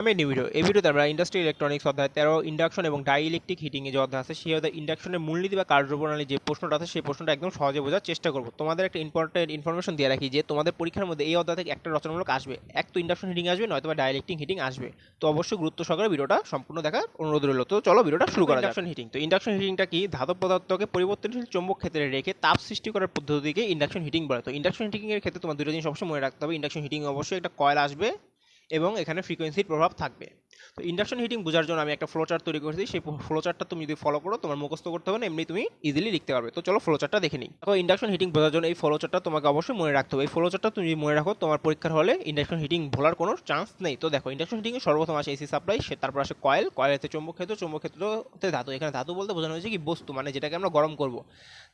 আমি new video. এই ভিডিওতে আমরা ইন্ডাস্ট্রি ইলেকট্রনিক্স অধ্যায় তেরো ইন্ডাকশন এবং ডাই ইলেকট্রিক হিটিং যে অধ্যায় আছে, সেই অধ্যায় ইন্ডাকশনের মূলনীতি বা কার্যপ্রণালী যে প্রশ্নটা আছে, সেই প্রশ্নটা একদম সহজে বোঝার চেষ্টা করব। তোমাদের একটা ইম্পর্টেন্ট ইনফরমেশন দিয়ে রাখি যে, তোমাদের পরীক্ষার মধ্যে এই অধ্যায় থেকে একটা রচনামূলক আসবে। এক তো ইন্ডাকশন হিটিং আসবে নয়তো বা ডাই ইলেকট্রিক হিটিং আসবে। তো অবশ্যই গুরুত্ব সহকারে ভিডিওটা সম্পূর্ণ দেখার অনুরোধ রইল। তো চলো ভিডিওটা শুরু করা ইন্ডাকশন হিটিং তো ইন্ডাকশন হিটিংটা কি? ধাতব পদার্থকে পরিবর্তনশীল চৌম্বক ক্ষেত্রে রেখে তাপ সৃষ্টি করার পদ্ধতিকে ইন্ডাকশন হিটিং বলে। তো ইন্ডাকশন হিটিং এর ক্ষেত্রে তোমার দুটো জিনিস অবশ্যই মনে রাখতে হবে। ইন্ডাকশন হিটিং অবশ্যই একটা কয়েল আসবে এবং এখানে ফ্রিকোয়েন্সির প্রভাব থাকবে। তো ইন্ডাকশন হিটিং বোঝার জন্য আমি একটা ফ্লো চার্ট তৈরি করেছি। সেই ফ্লো চার্টটা তুমি যদি ফলো করো, তোমার মুখস্থ করতে হবে না, এমনি তুমি ইজিলি লিখতে পারবে। তো চলো ফ্লো চার্টটা দেখে নিই। দেখো ইন্ডাকশন হিটিং বোঝার জন্য এই ফ্লো চার্টটা তোমাকে অবশ্যই মনে রাখতে হবে। এই ফ্লো চার্টটা তুমি মনে রাখো, তোমার পরীক্ষার হলে ইন্ডাকশন হিটিং ভোলার কোনো চান্স নেই। তো দেখো ইন্ডাকশন হিটিং সর্বপ্রথম আসে এসি সাপ্লাই সে তারপর আসে কয়েল কয়েলেতে চৌম্বক ক্ষেত্র, চৌম্বক ক্ষেত্রতে ধাতু। এখানে ধাতু বলতে বোঝানো হয়েছে কি বস্তু মানে যেটাকে আমরা গরম করব।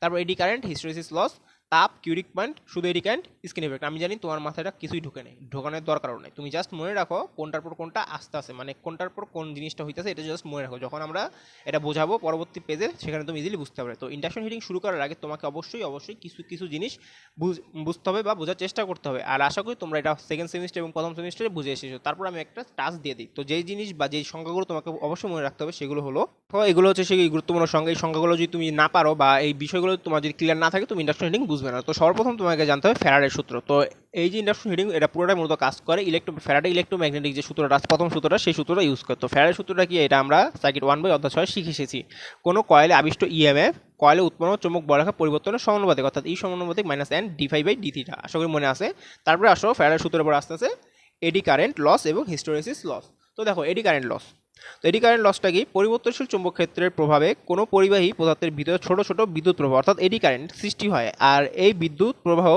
তারপর এডি কারেন্ট, হিস্টোরিসিস লস তাপ কিউরিক পয়েন্ট শুধু এডি কারেন্ট স্কিন এফেক্ট আমি জানি তোমার মাথাটা কিছুই ঢুকে নেই। ঢোকানোর দরকারও নেই। তুমি জাস্ট মনে রাখো কোনটার পর কোনটা আস্তে আসে মানে কোনটার পর কোন জিনিসটা হইতেছে এটা জাস্ট মনে রাখো। যখন আমরা এটা বোঝাবো পরবর্তী পেজে সেখানে তুমি ইজিলি বুঝতে পারবে। তো ইন্ডাকশন হিটিং শুরু করার আগে তোমাকে অবশ্যই অবশ্যই কিছু কিছু জিনিস বুঝ- বুঝতে হবে বা বোঝার চেষ্টা করতে হবে। আর আশা করি তোমরা এটা সেকেন্ড সেমিস্টার এবং প্রথম সেমিস্টারে বুঝে এসেছ। তারপর আমি একটা টাস্ক দিয়ে দিই। তো যেই জিনিস বা যেই সংখ্যাগুলো তোমাকে অবশ্যই মনে রাখতে হবে সেগুলো হলো, তো এগুলো হচ্ছে সেই গুরুত্বপূর্ণ সংখ্যা। এই সংখ্যাগুলো যদি তুমি না পারো বা এই বিষয়গুলো তোমার যদি ক্লিয়ার না থাকে, তুমি ইন্ডাকশন হিটিং বুঝবে না। তো সর্বপ্রথম তোমাকে জানতে হবে ফ্যারাডের সূত্র। তো এই যে ইন্ডাকশন হিটিং এটা পুরোটাই মূলত কাজ করে ইলেকট্রো ফ্যারাডে ইলেকট্রোম্যাগনেটিক যে সূত্রটা প্রথম সূত্রটা, সেই সূত্রটা ইউজ করে। তো ফ্যারাডের সূত্রটা কি? এটা আমরা সার্কিট ওয়ান বাই অধ্যায় ছয় শিখে এসেছি। কোনো কয়েলে আবিষ্ট ইএমএফ কয়েলে উৎপন্ন চমক বলাখা পরিবর্তনের সমানুপাতিক, অর্থাৎ এই সমানুপাতিক minus N D five by D theta আশা করি মনে আছে। তারপরে আসো ফ্যারাডের সূত্রের উপর আস্তে আস্তে এডি কারেন্ট লস এবং হিস্টোরেসিস লস তো দেখো এডি কারেন্ট লস তো এডি কারেন্ট লসটা কি? পরিবর্তনশীল চুম্বক ক্ষেত্রের প্রভাবে কোনো পরিবাহী পদার্থের ভিতরে ছোট ছোট বিদ্যুৎ প্রবাহ, অর্থাৎ এডি কারেন্ট সৃষ্টি হয়। আর এই বিদ্যুৎ প্রবাহ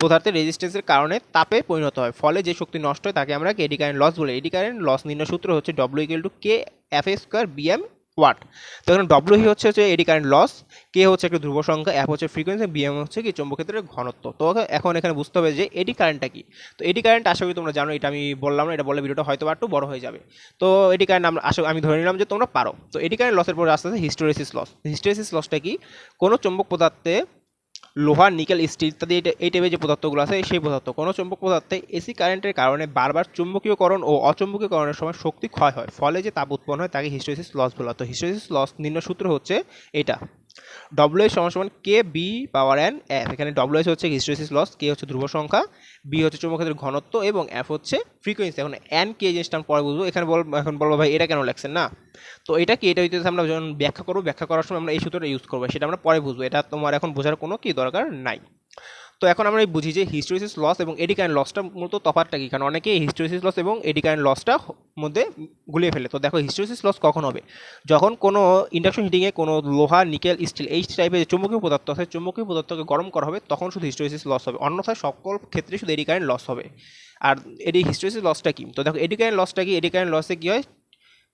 পদার্থের রেজিস্ট্যান্সের কারণে তাপে পরিণত হয়। ফলে যে শক্তি নষ্ট হয় তাকে আমরা এডি কারেন্ট লস বলি? এডি কারেন্ট লস নির্ণয় সূত্র হচ্ছে W equal to K F A square B M watt. তো এখানে ডব্লিউ হচ্ছে হচ্ছে এডি কারেন্ট লস কে হচ্ছে একটা ধ্রুব সংখ্যা এফ হচ্ছে ফ্রিকোয়েন্সি বিএম হচ্ছে কি চৌম্বক ক্ষেত্রের ঘনত্ব। তো এখন এখানে বুঝতে হবে যে এডি কারেন্টটা কি। তো এডি কারেন্ট আশা করি তোমরা জানো, এটা আমি বললাম না, এটা বললে ভিডিওটা হয়তো একটু বড় হয়ে যাবে। তো এডি কারেন্ট আমরা আশা, আমি ধরে নিলাম যে তোমরা পারো। তো এডি কারেন্ট লসের পরে আস্তে আস্তে হিস্টোরেসিস লস হিস্টোরেসিস লসটা কি? কোনো চৌম্বক পদার্থে লোহা নিকেল স্টিল ইত্যাদি এই- টাইপের যে পদার্থগুলো আছে, সেই পদার্থ কোনো চুম্বক পদার্থে, এসি কারেন্টের কারণে বারবার চুম্বকীয়করণ ও অচুম্বকীয়করণের সময় শক্তি ক্ষয় হয়। ফলে যে তাপ উৎপন্ন হয়, তাকে হিস্টোসিস লস বলা। তো হিস্টোসিস লস নির্ণয় সূত্র হচ্ছে এটা। ডব্লিউ এস সমান সমান K B power and F এখানে ডব্লু এস হচ্ছে হিস্টোরিসিস লস কে হচ্ছে ধ্রুব সংখ্যা বি হচ্ছে চুম্বকের ঘনত্ব এবং এফ হচ্ছে ফ্রিকোয়েন্সি এখন অ্যান কে জিনিসটা আমি পরে বুঝব। এখানে বল এখন বলব ভাই, এটা কেন লাগছেন না? তো এটা কি? এটা হইতেছে আমরা যখন ব্যাখ্যা করব, ব্যাখ্যা করার সময় আমরা এই সূত্রটা ইউজ করব। সেটা আমরা পরে বুঝব। এটা তোমার এখন বোঝার কোনো কি দরকার নাই। তো এখন আমরা বুঝি যে হিস্টোরিসিস লস এবং এডি কারেন্ট লসটা মূলত তফাৎটা কি? কারণ অনেকে হিস্টোরিসিস লস এবং এডি কারেন্ট লসটা মধ্যে গুলিয়ে ফেলে। তো দেখো, হিস্টোরিসিস লস কখন হবে? যখন কোনো ইন্ডাকশন হিটিংয়ে কোনো লোহা, নিকেল, স্টিল এই টাইপের যে চুম্বকীয় পদার্থ আছে, চুম্বকীয় পদার্থকে গরম করা হবে, তখন শুধু হিস্টোরিসিস লস হবে। অন্যথায় সকল ক্ষেত্রে শুধু এডি কারেন্ট লস হবে। আর এডি হিস্টোরিসিস লসটা কি? তো দেখো এডি কারেন্ট লসটা কি? এডি কারেন্ট লসে কি হয়?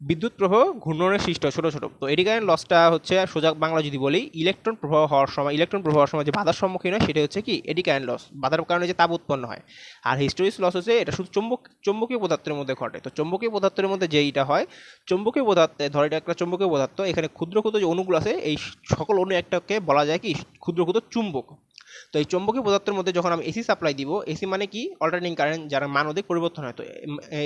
বিদ্যুৎ প্রবাহ ঘূর্ণনের সৃষ্ট ছোটো ছোটো। তো এডি কারেন্ট লসটা হচ্ছে, সোজা বাংলা যদি বলি ইলেকট্রন প্রবাহ হওয়ার সময় ইলেকট্রন প্রবাহ হওয়ার সময় যে বাধার সম্মুখীন হয়, সেটা হচ্ছে কি এডি কারেন্ট লস বাধার কারণে যে তাপ উৎপন্ন হয়। আর হিস্টোরিস লস হচ্ছে, এটা শুধু চুম্বক, চুম্বকীয় পদার্থের মধ্যে ঘটে। তো চুম্বকীয় পদার্থের মধ্যে যেইটা হয়, চুম্বকীয় পদার্থে, ধরে এটা একটা চুম্বকীয় পদার্থ, এখানে ক্ষুদ্র ক্ষুদ্র যে অণুগুলো আছে, এই সকল অণু একটাকে বলা যায় কি ক্ষুদ্র ক্ষুদ্র চুম্বক। তো এই চুম্বকীয় পদার্থের মধ্যে যখন আমি এসি সাপ্লাই দিব এসি মানে কি? অল্টারনেটিং কারেন্ট যার মান ওদের পরিবর্তন হয়। তো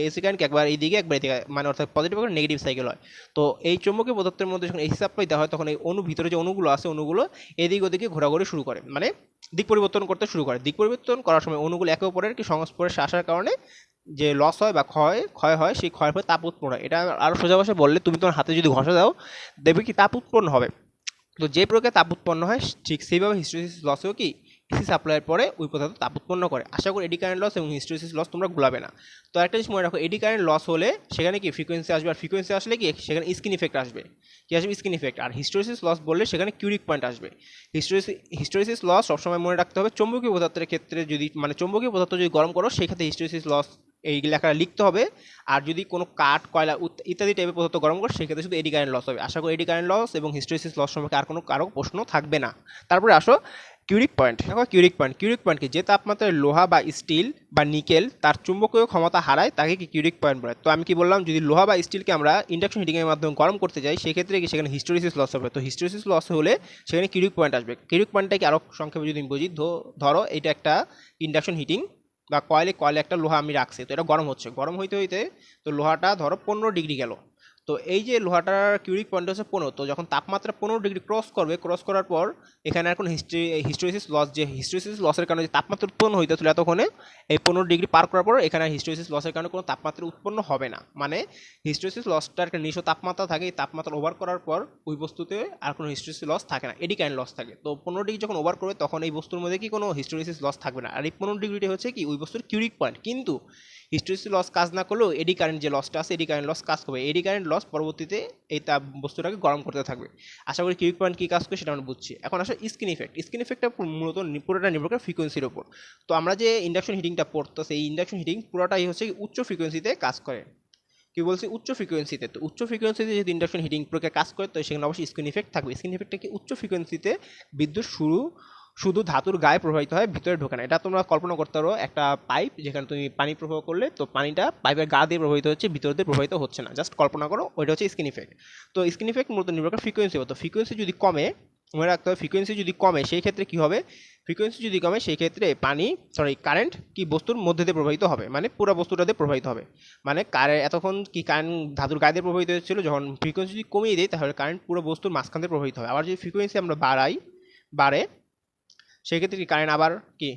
এসি কারেন্ট একবার এইদিকে একবার এদিকে মানে অর্থাৎ পজিটিভ একবার নেগেটিভ সাইকেল হয়। তো এই চুম্বকীয় পদার্থের মধ্যে যখন এসি সাপ্লাই দেওয়া হয়, তখন এই অণু ভিতরে যে অণুগুলো আছে, অণুগুলো এদিক ওদিকে ঘোরাঘুরি শুরু করে। মানে দিক পরিবর্তন করতে শুরু করে। দিক পরিবর্তন করার সময় অণুগুলো একে অপরের কি সংস্পর্শে আসার কারণে যে লস হয় বা ক্ষয় ক্ষয় হয়, সেই ক্ষয়ের ফলে তাপ উৎপন্ন হয়। এটা আরও সোজা ভাষায় বললে, তুমি তোমার হাতে যদি ঘষা দাও, দেখবে কি তাপ উৎপন্ন হবে। তো যে প্রকারে তাপ উৎপন্ন হয়, ঠিক সেইভাবে হিস্টোরিসিস লসেও কি এসি সাপ্লাইয়ের পরে ওই পদার্থ তাপ উৎপন্ন করে। আশা করি এডি কারেন্ট লস এবং হিস্টোরিসিস লস তোমরা গুলাবে না। তো একটা জিনিস মনে রাখো এডি কারেন্ট লস হলে সেখানে কি ফ্রিকোয়েন্সি আসবে আর ফ্রিকোয়েন্সি আসলে কি সেখানে স্কিন ইফেক্ট আসবে। কি আসবে? স্কিন ইফেক্ট আর হিস্টোরিসিস লস বললে সেখানে কিউরিক পয়েন্ট আসবে। হিস্টোরিসিস হিস্টোরিসিস লস সবসময় মনে রাখতে হবে, চৌম্বকীয় পদার্থের ক্ষেত্রে যদি মানে চৌম্বকীয় পদার্থ যদি গরম করো সেক্ষেত্রে হিস্টোরিসিস লস এই লেখাটা লিখতে হবে। আর যদি কোনো কাঠ, কয়লা ইত্যাদি টাইপের পদার্থ গরম করে, সেক্ষেত্রে শুধু এডি কারেন্ট লস হবে। আশা করি এডি কারেন্ট লস এবং হিস্টোরিসিস লস সম্পর্কে আর কোনো কারও প্রশ্ন থাকবে না। তারপরে আসো কিউরিক পয়েন্ট দেখো কিউরিক পয়েন্ট কিউরিক পয়েন্ট কি? যে তাপমাত্রায় লোহা বা স্টিল বা নিকেল তার চুম্বকীয় ক্ষমতা হারায়, তাকে কি কিউরিক পয়েন্ট বলে। তো আমি কি বললাম, যদি লোহা বা স্টিলকে আমরা ইন্ডাকশন হিটিংয়ের মাধ্যমে গরম করতে যাই, সেক্ষেত্রে কি সেখানে হিস্টোরিসিস লস হবে। তো হিস্টোরিসিস লস হলে সেখানে কিউরিক পয়েন্ট আসবে। কিউরিক পয়েন্টটাকে আরও সংক্ষেপে যদি বুঝি ধরো এটা একটা ইন্ডাকশন হিটিং বা কয়েলে কয়েলে একটা লোহা আমি রাখছি। তো এটা গরম হচ্ছে। গরম হইতে হইতে তো লোহাটা ধরো পনেরো ডিগ্রি গেল। তো এই যে লোহাটার কিউরিক পয়েন্ট হচ্ছে পনেরো, তো যখন তাপমাত্রা পনেরো ডিগ্রি ক্রস করবে, ক্রস করার পর এখানে আর কোনো হিস্ট্রি, হিস্টোরিসিস লস, যে হিস্টোরিসিস লসের কারণে যে তাপমাত্রা উৎপন্ন হইতে হইতেছিল এতক্ষণে, এই পনেরো ডিগ্রি পার করার পর এখানে হিস্টোরিসিস লসের কারণে কোনো তাপমাত্রা উৎপন্ন হবে না। মানে হিস্টোরিসিস লসটার একটা নিঃস্ব তাপমাত্রা থাকে, এই তাপমাত্রা ওভার করার পর ওই বস্তুতে আর কোনো হিস্টোরিসিস লস থাকে না এডি কাইন্ড লস থাকে। তো পনেরো ডিগ্রি যখন ওভার করবে, তখন এই বস্তুর মধ্যে কি কোনো হিস্টোরিসিস লস থাকবে না। আর এই পনেরো ডিগ্রিটা হচ্ছে কি, ওই বস্তুর কিউরিক পয়েন্ট। কিন্তু হিস্টোরিসিস লস কাজ না করলেও এডি কারেন্ট যে লসটা আছে এডি কারেন্ট লস কাজ করবে। এডি কারেন্ট লস পরবর্তীতে এই তাপ বস্তুটাকে গরম করতে থাকবে। আশা করি কিউরিক পয়েন্ট কী কাজ করে সেটা আমরা বুঝছি। এখন আসলে স্কিন ইফেক্ট স্কিন ইফেক্টটা মূলত পুরোটা নির্ভর করে ফ্রিকোয়েন্সির ওপর তো আমরা যে ইন্ডাকশন হিটিংটা পড়তেছি, এই ইন্ডাকশন হিটিং পুরোটাই হচ্ছে উচ্চ ফ্রিকোয়েন্সিতে কাজ করে। কি বলছি? উচ্চ ফ্রিকোয়েন্সিতে তো উচ্চ ফ্রিকোয়েন্সিতে যদি ইন্ডাকশন হিটিং প্রক্রিয়া কাজ করে, তো সেখানে অবশ্যই স্কিন ইফেক্ট থাকবে। স্কিন ইফেক্টটা কি? উচ্চ ফ্রিকোয়েন্সিতে বিদ্যুৎ শুরু শুধু ধাতুর গায়ে প্রবাহিত হয়, ভিতরে ঢোকে না। এটা তোমরা কল্পনা করতে পারো, একটা পাইপ যেখানে তুমি পানি প্রবাহ করলে, তো পানিটা পাইপের গা দিয়ে প্রবাহিত হচ্ছে, ভিতর দিয়ে প্রবাহিত হচ্ছে না। জাস্ট কল্পনা করো, ওইটা হচ্ছে স্কিন ইফেক্ট তো স্কিন ইফেক্ট মূলত নির্ভর করে ফ্রিকোয়েন্সি তো ফ্রিকোয়েন্সি যদি কমে, মনে রাখতে হবে ফ্রিকোয়েন্সি যদি কমে, সেই ক্ষেত্রে কী হবে? ফ্রিকোয়েন্সি যদি কমে, সেই ক্ষেত্রে পানি সরি কারেন্ট কি বস্তুর মধ্যে দিয়ে প্রবাহিত হবে? মানে পুরো বস্তুটা দিয়ে প্রবাহিত হবে। মানে কারে এতক্ষণ কি কারেন্ট ধাতুর গায়ে দিয়ে প্রবাহিত হচ্ছিল? যখন ফ্রিকোয়েন্সি যদি কমিয়ে দেয়, তাহলে কারেন্ট পুরো বস্তুর মাঝখান দিয়ে প্রবাহিত হবে। আবার যদি ফ্রিকোয়েন্সি আমরা বাড়াই, বাড়ে সেই ক্ষেত্রে কি কারেন্ট আবার কি?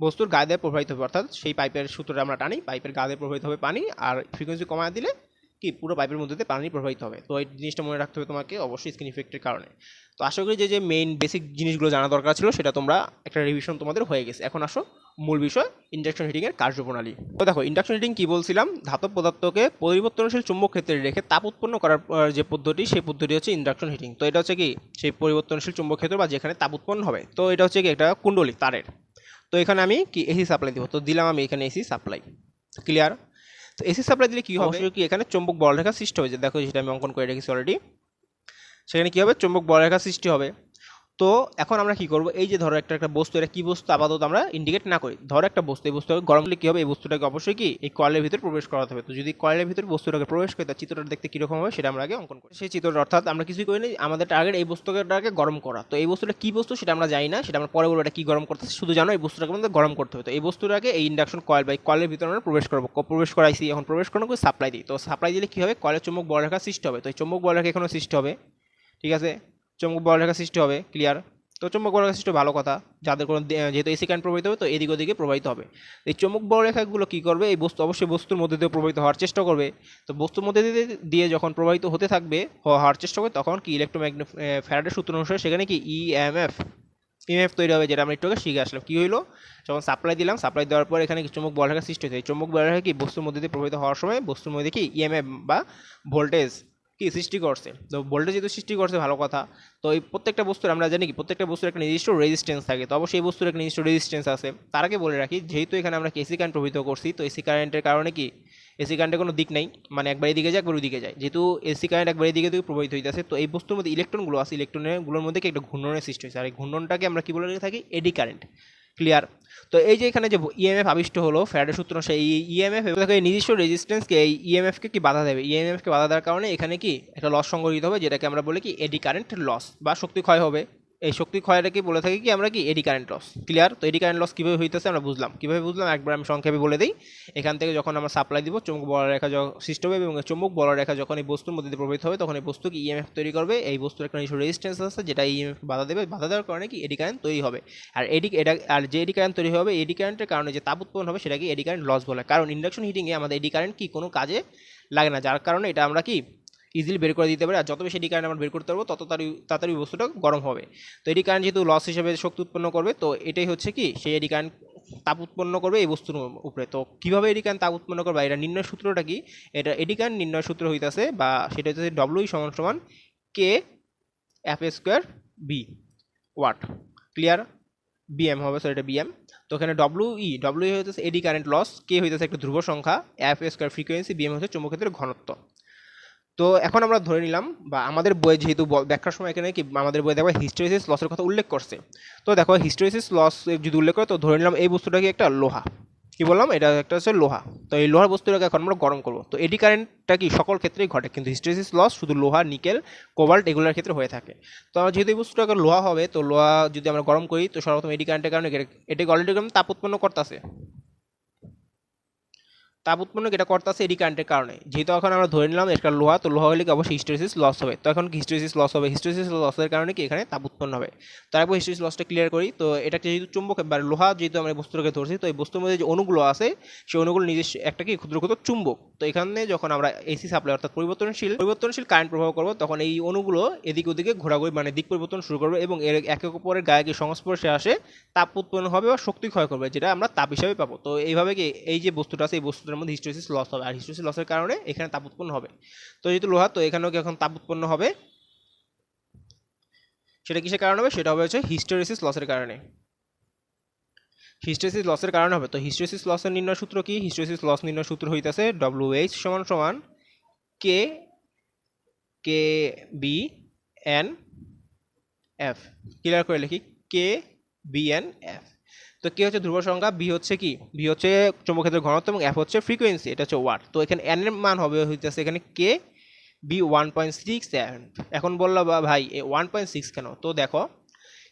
বস্তুর গায়ে দিয়ে প্রবাহিত হবে, অর্থাৎ সেই পাইপের সূত্রটা আমরা টানি পাইপের গায়ে দিয়ে প্রবাহিত হবে পানি, আর ফ্রিকোয়েন্সি কমায় দিলে কি পুরো পাইপের মধ্যে দিয়ে পানি প্রবাহিত হবে। তো এই জিনিসটা মনে রাখতে হবে তোমাকে অবশ্যই স্কিন ইফেক্টের কারণে। তো আশা করি যে যে মেইন বেসিক জিনিসগুলো জানা দরকার ছিল, সেটা তোমরা একটা রিভিশন তোমাদের হয়ে গেছে। এখন আসো মূল বিষয় ইন্ডাকশন হিটিংয়ের কার্যপ্রণালী। তো দেখো ইন্ডাকশন হিটিং কি বলছিলাম? ধাতব পদার্থকে পরিবর্তনশীল চুম্বক ক্ষেত্রে রেখে তাপ উৎপন্ন করার যে পদ্ধতি, সেই পদ্ধতি হচ্ছে ইন্ডাকশন হিটিং তো এটা হচ্ছে কি? সেই পরিবর্তনশীল চুম্বক ক্ষেত্র বা যেখানে তাপ উৎপন্ন হবে। তো এটা হচ্ছে কি? একটা কুণ্ডলী, তারের। তো এখানে আমি কি এসি সাপ্লাই দিব? তো দিলাম আমি এখানে এসি সাপ্লাই ক্লিয়ার তো এসি সাপ্লাই দিলে কি হবে? কি, এখানে চুম্বক বলরেখা সৃষ্টি হয়েছে। দেখো যেটা আমি অঙ্কন করে রেখেছি অলরেডি সেখানে কি হবে? চুম্বক বলরেখা সৃষ্টি হবে। তো এখন আমরা কি করব? এই যে ধরো একটা একটা বস্তু, এটা কি বস্তু? আপাতত আমরা ইন্ডিকেট না করি। ধরো একটা বস্তু, এই বস্তুটাকে গরম করলে কি হবে? এই বস্তুটাকে অবশ্যই কি? এই কয়েলের ভিতরে প্রবেশ করাতে হবে। তো যদি কয়েলের ভিতরে বস্তুটাকে প্রবেশ করে তার চিত্রটা দেখতে কীরকম হবে? সেটা আমরা আগে অঙ্কন করি। সেই চিত্রটা, অর্থাৎ আমরা কিছুই করি না আমাদের টার্গেট এই বস্তুটাকে গরম করা। তো এই বস্তুটা কি বস্তু সেটা আমরা জানি না। সেটা আমরা পরে বলব এটা কি গরম করতেছে। শুধু জানো এই বস্তুটাকে আমাদের গরম করতে হবে। তো এই বস্তুটাকে এই ইন্ডাকশন কয়েল বা এই কয়েলের ভিতরে আমরা প্রবেশ করব। প্রবেশ করাইছি। এখন প্রবেশ করানো করে সাপ্লাই দিই। তো সাপ্লাই দিলে কি হবে? কয়েলের চুম্বক বড় রেখা সৃষ্টি হবে। তো এই চুম্বক বড় রেখা এখানেও সৃষ্টি হবে। ঠিক আছে? চুম্বক বড় রেখা সৃষ্টি হবে ক্লিয়ার তো চুম্বক বড় রেখা সৃষ্টি ভালো কথা। যাদের কোনো যেহেতু এসি কারেন্ট প্রবাহিত হবে, তো এদিক ওদিকে প্রবাহিত হবে। এই চুম্বক বড় রেখাগুলো কী করবে? এই বস্তু অবশ্যই বস্তুর মধ্যে দিয়ে প্রবাহিত হওয়ার চেষ্টা করবে। তো বস্তুর মধ্যে দিয়ে যখন প্রবাহিত হতে থাকবে হওয়ার চেষ্টা করবে, তখন কি ইলেকট্রোম্যাগনে ফ্যারাডের সূত্র অনুসারে সেখানে কি E ইএমএফ ইএমএফ তৈরি হবে, যেটা আমরা একটু আগে শিখে আসলাম। কী হলো যখন সাপ্লাই দিলাম সাপ্লাই দেওয়ার পর এখানে কি চুম্বক বল রেখা সৃষ্টি হয়েছে? এই চুম্বক বল রেখা কি বস্তুর মধ্যে দিয়ে প্রবাহিত হওয়ার সময় বস্তুর মধ্যে কি ইএমএফ বা ভোল্টেজ কি সৃষ্টি করছে? তো ভোল্টেজ যেহেতু সৃষ্টি করছে, ভালো কথা। তো এই প্রত্যেকটা বস্তুর, আমরা জানি কি, প্রত্যেকটা বস্তুর একটা নির্দিষ্ট রেজিস্ট্যান্স থাকে। তো অবশ্যই এই বস্তুর একটা নির্দিষ্ট রেজিস্ট্যান্স আছে। তার আগে বলে রাখি, যেহেতু এখানে আমরা এসি কারেন্ট প্রবাহিত করছি, তো এসি কারেন্টের কারণে কি এসি কারেন্টের কোনো দিক নেই মানে একবার এদিকে যায়, একবার ওইদিকে যায়। যেহেতু এসি কারেন্ট একবার এদিকে দিকে প্রবাহিত হইতেছে, তো এই বস্তুর মধ্যে ইলেকট্রনগুলো আছে ইলেকট্রনগুলোর মধ্যে কি একটা ঘূর্ণনের সৃষ্টি হয়েছে আর এই ঘূর্ণনটাকে আমরা কি বলে থাকি? এডি কারেন্ট ক্লিয়ার তো এই যে এখানে যে ইএমএফ আবিষ্ট হলো ফ্যাডের সূত্র, সেই ইএমএফ এই নিজস্ব রেজিস্ট্যান্সকে এই ইএমএফকে কি বাধা দেবে? ইএমএফকে বাধা দেওয়ার কারণে এখানে কি একটা লস সংগঠিত হবে, যেটাকে আমরা বলি কি এডি কারেন্ট লস বা শক্তি ক্ষয় হবে। এই শক্তি ক্ষয়টাকে বলে থাকি কি? আমরা কি? এডি কারেন্ট লস ক্লিয়ার তো এডি কারেন্ট লস কীভাবে হইতেছে আমরা বুঝলাম। কীভাবে বুঝলাম? একবার আমি সংক্ষেপে বলে দিই। এখান থেকে যখন আমরা সাপ্লাই দিব, চুম্বক বড় রেখা সৃষ্টি হবে এবং এই চুম্বক বড় রেখা যখন এই বস্তুর মধ্যে প্রবাহিত হবে, তখন এই বস্তু কি ইএমএফ তৈরি করবে? এই বস্তুর একটা নিজস্ব রেজিস্ট্যান্স আছে, যেটা ইএমএফ বাধা দেবে। বাধা দেওয়ার কারণে কি? এডি কারেন্ট তৈরি হবে। আর এডি, এটা, আর যে এডি কারেন্ট তৈরি হবে, এডি কারেন্টের কারণে যে তাপ উৎপন্ন হবে, সেটাকে এডি কারেন্ট লস বলে। কারণ ইন্ডাকশন হিটিংয়ে আমাদের এডি কারেন্ট কি? কোনো কাজে লাগে না। যার কারণে এটা আমরা কি ইজিলি বের করে দিতে পারি। আর যত বেশি এডি কারেন্ট আমরা বের করতে পারব, তত তাড়াতাড়ি তাড়াতাড়ি বস্তুটা গরম হবে। তো এডি কারেন্ট যেহেতু লস হিসেবে শক্তি উৎপন্ন করবে, তো এটাই হচ্ছে কি, সেই এডি কারেন্ট তাপ উৎপন্ন করবে এই বস্তুর উপরে। তো কীভাবে এডি কারেন্ট তাপ উৎপন্ন করবে? এটা নির্ণয় সূত্রটা কি? এটা এডি কারেন্ট নির্ণয় সূত্র হইতাছে বা সেটা হচ্ছে ডব্লিউ সমান সমান K F square B watt clear B M হবে সো এটা বিএম তো এখানে ডব্লিউ ই ডব্লিউ হইতেছে এডি কারেন্ট লস কে হইতেছে একটা ধ্রুব সংখ্যা এফ স্কোয়ার ফ্রিকোয়েন্সি বিএম হচ্ছে চুম্বক্ষেত্রের ঘনত্ব। তো এখন আমরা ধরে নিলাম, বা আমাদের বইয়ে যেহেতু ব্যাখ্যার সময় এখানে কি, আমাদের বইয়ে দেখো হিস্টোরিসিস লসের কথা উল্লেখ করছে। তো দেখো হিস্টোরিসিস লস যদি উল্লেখ করে, তো ধরে নিলাম এই বস্তুটা কি একটা লোহা। কি বললাম? এটা একটা হচ্ছে লোহা। তো এই লোহার বস্তুটাকে এখন আমরা গরম করব। তো এডি কারেন্টটা কি সকল ক্ষেত্রেই ঘটে, কিন্তু হিস্টোরিসিস লস শুধু লোহা, নিকেল, কোবাল্ট এগুলোর ক্ষেত্রে হয়ে থাকে। তো আমার যেহেতু এই বস্তুটাকে লোহা হবে, তো লোহা যদি আমরা গরম করি, তো সর্বপ্রথম এডি কারেন্টের কারণে এটা- অলরেডি তাপ উৎপন্ন করতেছে। তাপ উৎপন্ন এটা করতেছে এডি কারেন্টের কারণে। যেহেতু এখন আমরা ধরে নিলাম এটা লোহা, তো লোহা হলে কি অবশ্যই হিস্টোরিসিস লস হবে। তো এখন হিস্টোরিসিস লস হবে? হিস্টোরিসিস লসের কারণে কি এখানে তাপ উৎপন্ন হবে তারপর হিস্টোরিসিস লসটা ক্লিয়ার করি। তো এটা যেহেতু চুম্বক বা লোহা যেহেতু আমরা বস্তুটাকে ধরছি, তো এই বস্তুর মধ্যে যে অণুগুলো আছে, সেই অণুগুলো নিজস্ব একটা কি ক্ষুদ্র ক্ষুদ্র চুম্বক। তো এখানে যখন আমরা এসি সাপ্লাই অর্থাৎ পরিবর্তনশীল পরিবর্তনশীল কারেন্ট প্রবাহ করব, তখন এই অণুগুলো এদিক ওদিকে ঘোরাঘুরি মানে দিক পরিবর্তন শুরু করবে এবং এর একে অপরের গায়ে সংস্পর্শে আসে তাপ উৎপন্ন হবে বা শক্তি ক্ষয় করবে, যেটা আমরা তাপ হিসাবে পাবো। তো এইভাবে কি এই যে বস্তুটা আছে, এই বস্তুটার মধ্যে হিস্টোরিসিস লস হবে। আর হিস্টোরিসিস লসের কারণে এখানে তাপ উৎপন্ন হবে। তো যেহেতু লোহা, তো এখানেও এখন তাপ উৎপন্ন হবে? সেটা কিসের কারণে হবে? সেটা হবে হচ্ছে হিস্টোরিসিস লসের কারণে। হিস্টোরিসিস লসের কারণে হবে। তো হিস্টোরিসিস লসের নির্ণয় সূত্র কি? হিস্টোরিসিস লস নির্ণয় সূত্র হইতেছে ডব্লিউ এইচ সমান সমান K K B N F clear করে লিখি। কে বি এন এফ তো কে হচ্ছে ধ্রুব সংখ্যা বি হচ্ছে কি? বি হচ্ছে চৌম্বক্ষেত্রের ঘনত্ব এবং এফ হচ্ছে ফ্রিকোয়েন্সি এটা হচ্ছে ওয়াট তো এখানে এন এর মান হবে হইতেছে এখানে K B one point six এখন বলল বা ভাই ওয়ান পয়েন্ট সিক্স কেন? তো দেখো,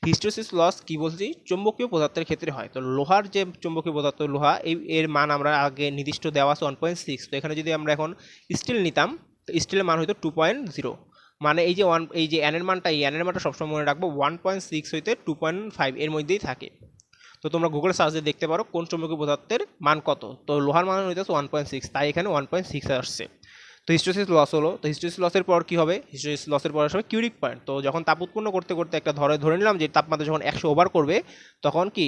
হিস্টোসিস লস কি বলছি? চুম্বকীয় পদার্থের ক্ষেত্রে হয়। তো লোহার যে চুম্বকীয় পদার্থ, লোহা, এই এর মান আমরা আগে নির্দিষ্ট দেওয়া আছে ওয়ান পয়েন্ট সিক্স তো এখানে যদি আমরা এখন স্টিল নিতাম, তো স্টিলের মান হয়তো টু পয়েন্ট জিরো মানে এই যে ওয়ান এই যে এনের মানটা, এই এনের মানটা সবসময় মনে রাখব ওয়ান পয়েন্ট সিক্স হইতে টু পয়েন্ট ফাইভ এর মধ্যেই থাকে। তো তোমরা গুগলে সার্চ দিয়ে দেখতে পারো কোন চুম্বকীয় পদার্থের মান কত। তো লোহার মান হইতেছে ওয়ান পয়েন্ট সিক্স তাই এখানে ওয়ান পয়েন্ট সিক্স আসছে। তো হিস্টোসিস লস হলো, তো হিস্টোসিস লসের পর কি হবে? হিস্টোসিস লসের পর আসবে কিউরিক পয়েন্ট তো যখন তাপ উৎপন্ন করতে করতে একটা ধরে ধরে নিলাম যে তাপমাত্রা যখন একশো ওভার করবে, তখন কি?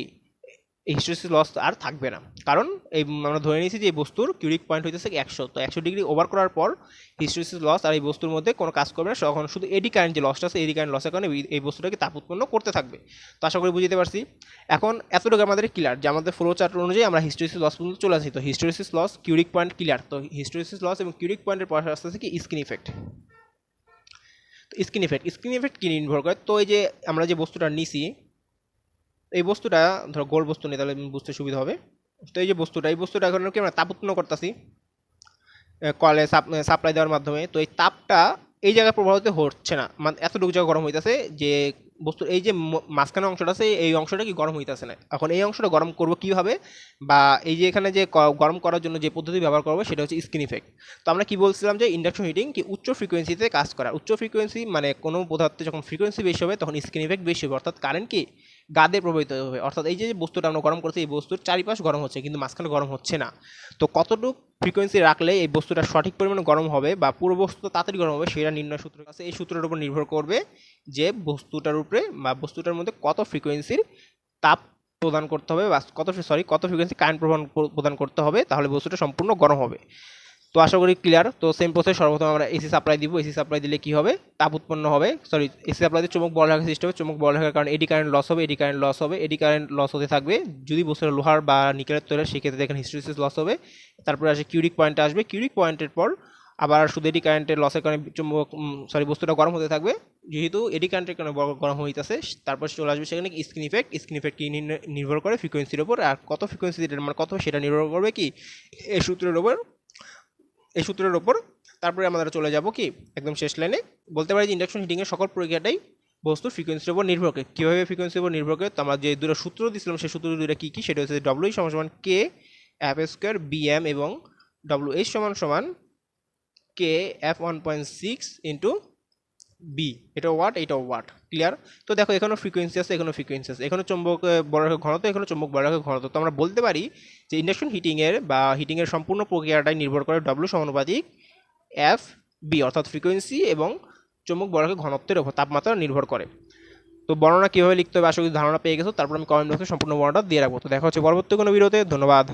হিস্টোসিস লস আর থাকবে না। কারণ এই আমরা ধরে নিয়েছি যে এই বস্তুর কিউরিক পয়েন্ট হইতেছে একশো, তো একশো ডিগ্রি ওভার করার পর হিস্টোসিস লস আর এই বস্তুর মধ্যে কোনো কাজ করবে না। তখন শুধু এডি কারেন্ট যে লসটা আছে এডি কারেন্ট লসের কারণে এই- এই বস্তুটাকে তাপ উৎপন্ন করতে থাকবে। তো আশা করি বুঝতে পারছি। এখন এতটুকু আমাদের ক্লিয়ার যে আমাদের ফ্লো চার্ট অনুযায়ী আমরা হিস্টোরিসিস লস পর্যন্ত চলে আসি। তো hysteresis loss Curie point clear তো হিস্টোরিসিস লস এবং কিউরিক পয়েন্টের পর আসতে আছে কি? Skin effect skin effect skin effect কি নির্ভর করে? তো এই যে আমরা যে বস্তুটা নিছি এই বস্তুটা, ধরো গোল বস্তু নেই, তাহলে বুঝতে সুবিধা হবে। তো এই যে বস্তুটা, এই বস্তুটা এখন কি আমরা তাপ উৎপন্ন করতেছি কলে সাপ্লাই দেওয়ার মাধ্যমে। তো এই তাপটা এই জায়গায় প্রভাবিত হচ্ছে না। মানে এতটুকু জায়গা গরম হইতেছে যে বস্তু এই যে মাঝখানে অংশটা আছে, এই অংশটা কি গরম হইতেছে না? এখন এই অংশটা গরম করব কীভাবে? বা এই যে এখানে যে গরম করার জন্য যে পদ্ধতি ব্যবহার করব, সেটা হচ্ছে স্কিন ইফেক্ট তো আমরা কি বলছিলাম যে ইন্ডাকশন হিটিং কি উচ্চ ফ্রিকোয়েন্সিতে কাজ করা উচ্চ ফ্রিকোয়েন্সি মানে কোনো পদার্থে যখন ফ্রিকোয়েন্সি বেশি হবে, তখন স্কিন ইফেক্ট বেশি হবে। অর্থাৎ কারেন্ট কি? গাদে প্রভাবিত হবে। অর্থাৎ এই যে বস্তুটা আমরা গরম করছি, এই বস্তুর চারিপাশ গরম হচ্ছে, কিন্তু মাঝখানে গরম হচ্ছে না। তো কতটুকু ফ্রিকোয়েন্সি রাখলে এই বস্তুটা সঠিক পরিমাণে গরম হবে বা পুরো বস্তু তাড়াতাড়ি গরম হবে, সেটা নির্ণয় সূত্র আছে এই সূত্রের উপর নির্ভর করবে যে বস্তুটার উপরে বা বস্তুটার মধ্যে কত ফ্রিকোয়েন্সির তাপ প্রদান করতে হবে বা কত সরি কত ফ্রিকোয়েন্সি কারেন্ট প্রদান করতে হবে, তাহলে বস্তুটা সম্পূর্ণ গরম হবে। তো আশা করি ক্লিয়ার তো সেম প্রসেস সর্বপ্রথম আমরা এসি সাপ্লাই দিব। এসি সাপ্লাই দিলে কি হবে? তাপ উৎপন্ন হবে। সরি এসি সাপ্লাই দিয়ে চুম্বক বল রাখার সিস্টেমে চুম্বক বল রাখার কারণে এডি কারেন্ট লস হবে এডি কারেন্ট লস হবে। এডি কারেন্ট লস হতে থাকবে যদি বস্তুটা লোহার বা নিকেলের তৈরি সেক্ষেত্রে দেখেন হিস্টোরিসিস লস হবে। তারপরে আসে কিউরিক পয়েন্টে আসবে। কিউরিক পয়েন্টের পর আবার শুধু এডি কারেন্টের লসের কারণে চুম্বক সরি বস্তুটা গরম হতে থাকবে। যেহেতু এডি কারেন্টের কারণে গরম হইতেছে, তারপর চলে আসবে সেখানে স্কিন ইফেক্ট স্কিন ইফেক্ট কি নির্ভর করে ফ্রিকোয়েন্সির ওপর আর কত ফ্রিকোয়েন্সি মানে কত সেটা নির্ভর করবে কি? এই সূত্রের উপর এই সূত্রের ওপর তারপরে আমরা চলে যাব কি? একদম শেষ লাইনে বলতে পারি যে ইন্ডাকশন হিটিংয়ের সকল প্রক্রিয়াটাই বস্তু ফ্রিকোয়েন্সির উপর নির্ভর করে। কীভাবে ফ্রিকোয়েন্সির উপর নির্ভর করে? তো আমরা যে দুটো সূত্র দিয়েছিলাম, সেই সূত্র দুটো কী কী? সেটা হচ্ছে ডব্লিউ সমান সমান K F square B M এবং ডব্লিউ এইচ সমান সমান K F one point six into B এটা ওয়াট এটা ওয়াট ক্লিয়ার তো দেখো এখানেও ফ্রিকোয়েন্সি আছে এখানেও ফ্রিকোয়েন্সি আছে। এখানে চুম্বক আহ, বড় রাখার ঘনত্ব এখানে চুম্বক বড় রাখার ঘনত্ব। তো আমরা বলতে পারি যে ইন্ডাকশন হিটিংয়ের বা হিটিংয়ের সম্পূর্ণ প্রক্রিয়াটাই নির্ভর করে ডব্লিউ সমানুপাতিক এফ বি অর্থাৎ ফ্রিকোয়েন্সি এবং চুম্বক বর্গের ঘনত্বের ওপর তাপমাত্রা নির্ভর করে। তো বর্ণনা কীভাবে লিখতে হবে আশা করি ধারণা পেয়ে গেছো। তারপর আমি কমেন্ট বক্সে সম্পূর্ণ বর্ণনা দিয়ে রাখব। তো দেখা হচ্ছে পরবর্তী কোনো ভিডিওতে ধন্যবাদ।